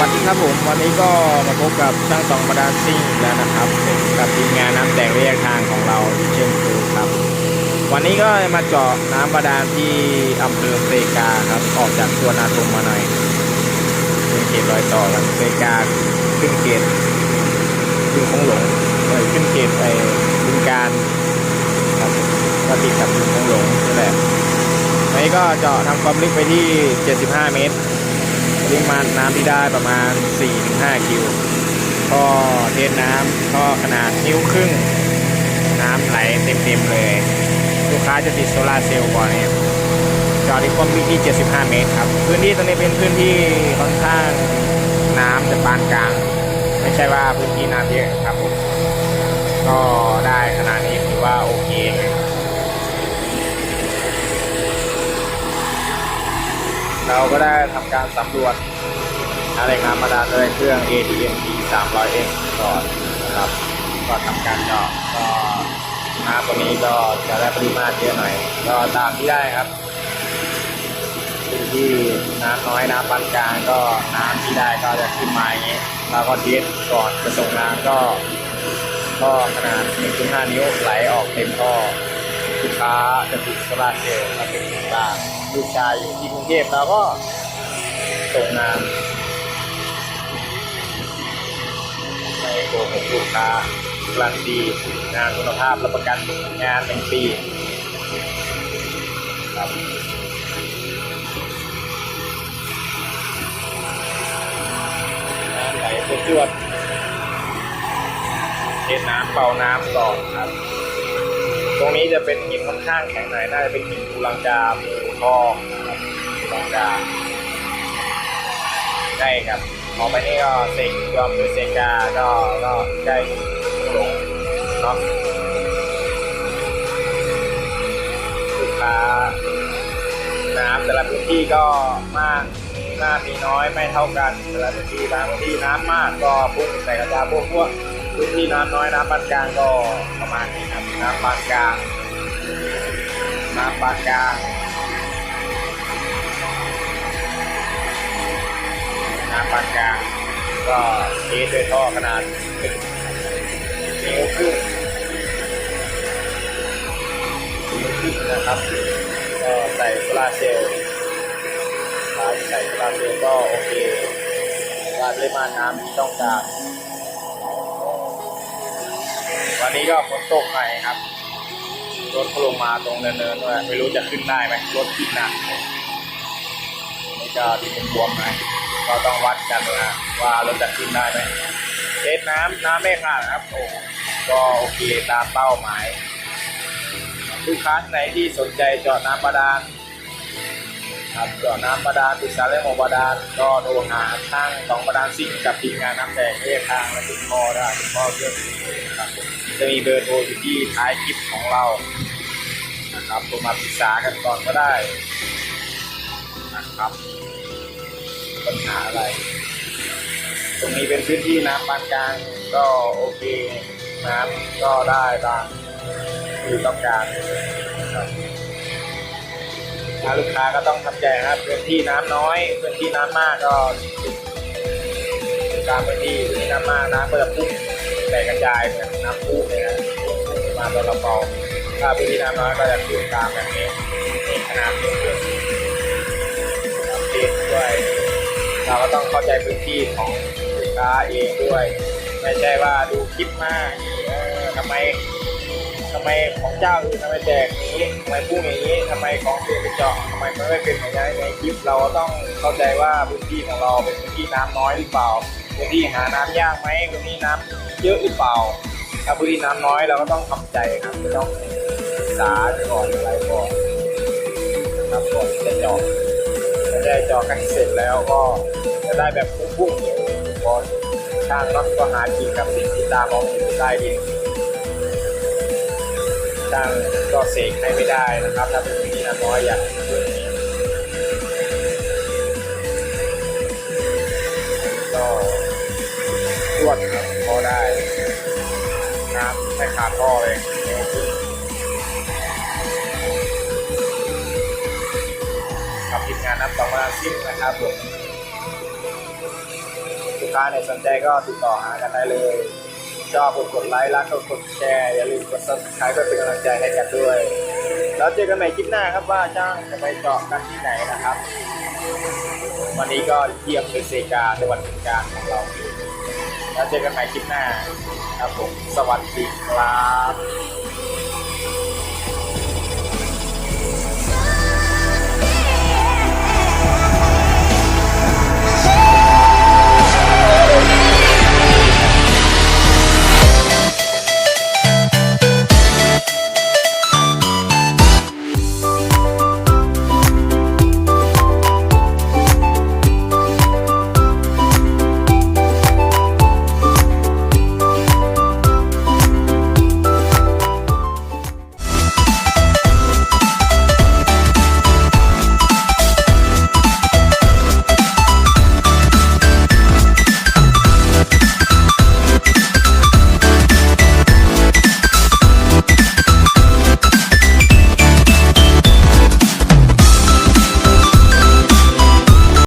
วัสดีครับผมวันนี้ก็มาพบกับช่างตองบาดาซิ่งแล้วนะครับกับทีมงานน้ำแตกระยะทางของเราเช่นเคยครับ วันนี้ก็มาเจาะน้ำบาดาลที่อำเภอเซกาครับออกจากตัวนาทมมาหน่อยเป็นเขตรอยต่อกันเซกาขึ้นเขตขึ้นคงหลงเอ้ยขึ้นเขตไอ้บึงการครับก็ติดกับบึงคงหลงนี่แหละวันนี้ก็เจาะทำความลึกไปที่ 75 เมตร ริมาณน้ำที่ได้ประมาณ 4-5 คิวท่อเทสน้ำท่อขนาดนิ้วครึ่ง น้ำไหลเต็มๆเลย ลูกค้าจะติดโซลาเซลล์ก่อนเนี่ยจอดที่ความลึกที่ 75 เมตรครับ พื้นที่ตรงนี้เป็นพื้นที่ค่อนข้างน้ำจะปานกลาง ไม่ใช่ว่าพื้นที่น้ำเยอะครับผมก็ได้ขนาดนี้ถือว่าโอเคเลยเราก็ได้ทำการสำรวจ หาแหล่งน้ำบาดาลด้วยเครื่อง ATMP 300X ก่อนนะครับ ก็ทำการเจาะก็น้ำตัวนี้ก็จะได้ปริมาตรเยอะหน่อย ก็ตามที่ได้ครับพื้นที่น้ำน้อยน้ำปานกลางก็น้ำที่ได้ก็จะขึ้นมาอย่างนี้เราก็เทสก่อนจะส่งน้ำก็ ก็ขนาด 1.5 นิ้วไหลออกเต็มท่อลูกค้าจะติดโซลาร์เซลล์มาเป็นกค้าลูกชายอยู่ที่กรุงเทพเราก็ส่งน้ำ ในโกหกลูกค้ารันตีงานคุณภาพรับประกันงานหนึ่งปีครับน้ำไหลจวดๆเทน้ำเป่าน้ำก่อนครับ ตรงนี้จะเป็นหินค่อนข้างแข็งหน่อยน่าจะเป็นหินปูลังกาหมูทองนะครับปูลังกา ใช่ครับออกไปนี่ก็เซกยอมคือเซกาก็ก็ใกล้หลงเนาะลูกค้าน้ำแต่ละพื้นที่ก็มากมีมากมีน้อยไม่เท่ากันแต่ละพื้นที่บางพื้นที่น้ำมากก็พุ่งใส่กระจาพวกพวกพื้นที่น้ำน้อยน้ำปานกลางก็ประมาณนี้ครับน้ำปานกลางน้ำปานกลาง น้ำปานกลางก็เทสด้วยท่อขนาดนิ้วครึ่งนิ้วครึ่งนะครับก็ใส่โซลาเซลล์ใส่โซลาเซลล์ก็โอเคการปริมาณน้ำที่ต้องการวันนี้ก็ฝนตกหน่อยครับรถลงมาตรงเนินๆด้วยไม่รู้จะขึ้นได้ไหมรถติดหนักนี่ก็ดินบวมไหม ก็ต้องวัดกันนะว่ารถจะขึ้นได้ไหมเทสน้ำน้ำไม่ขาดครับโอ้ก็โอเคตามเป้าหมายลูกค้าท่านไหนที่สนใจเจาะน้ำบาดาลครับเจาะน้ำบาดาลปรึกษาเรื่องของบาดาลก็โทรหาช่างของบาดาลซิ่งกับทีมงานน้ำแดงเรียกทางและติดต่อได้ติดต่อเรื่องครับจะมีเบอร์โทรอยู่ที่ท้ายคลิปของเรานะครับโทรมาปรึกษากันก่อนก็ได้นะครับ ปัญหาอะไร ตรงนี้เป็นพื้นที่น้ำปานกลางก็โอเค น้ำก็ได้ตามที่ต้องการครับลูกค้าก็ต้องทำใจนะครับพื้นที่น้ำน้อยพื้นที่น้ำมากก็การพื้นที่พื้นที่น้ำมากน้ำก็จะพุ่งแต่กระจายเหมือนน้ำพุเลยนะพุ่งมาตอนเราเปาถ้าพื้นที่น้ำน้อยก็จะพุ่งตามแบบนี้นี่ขนาดนี้คือเองด้วย เราก็ต้องเข้าใจพื้นที่ของลูกค้าเองด้วย ไม่ใช่ว่าดูคลิปมาทำไมทำไมของเจ้าอื่นทำไมแจกนี้ทำไมพุ่งอย่างนี้ทำไมของเพื่อนไปเจาะทำไมมันไม่เป็นอย่างนี้ในคลิปเราก็ต้องเข้าใจว่าพื้นที่ของเราเป็นพื้นที่น้ำน้อยหรือเปล่าพื้นที่หาน้ำยากไหมพื้นที่น้ำเยอะหรือเปล่า ถ้าพื้นที่น้ำน้อยเราก็ต้องทำใจครับไม่ต้องศึกษาก่อนอะไรก่อนนะครับก่อนจะเจาะ ได้จอกันเสร็จแล้วก็จะได้แบบพุ่งๆอย่างพอช่างเนาะก็หากินกับสิ่งที่ตามองเห็นได้ดีช่างก็เสกให้ไม่ได้นะครับ ถ้าเป็นวิธีน้อยอย่างนี้ก็ตรวจพอได้น้ำไม่ขาดท่อเลย กับทีมงานนับต่อมาซิ่งนะครับผมลูกค้าเนี่ยสนใจก็ติดต่อหากันได้เลยชอบกดกดไลค์รักก็กดแชร์อย่าลืมกด subscribe เพื่อเป็นกำลังใจให้กันด้วย แล้วเจอกันใหม่คลิปหน้าครับว่าจ้างจะไปเจาะกันที่ไหนนะครับ วันนี้ก็เยี่ยมเป็นเซกาในวันสงการของเราแล้วเจอกันใหม่คลิปหน้าครับผมสวัสดีครับ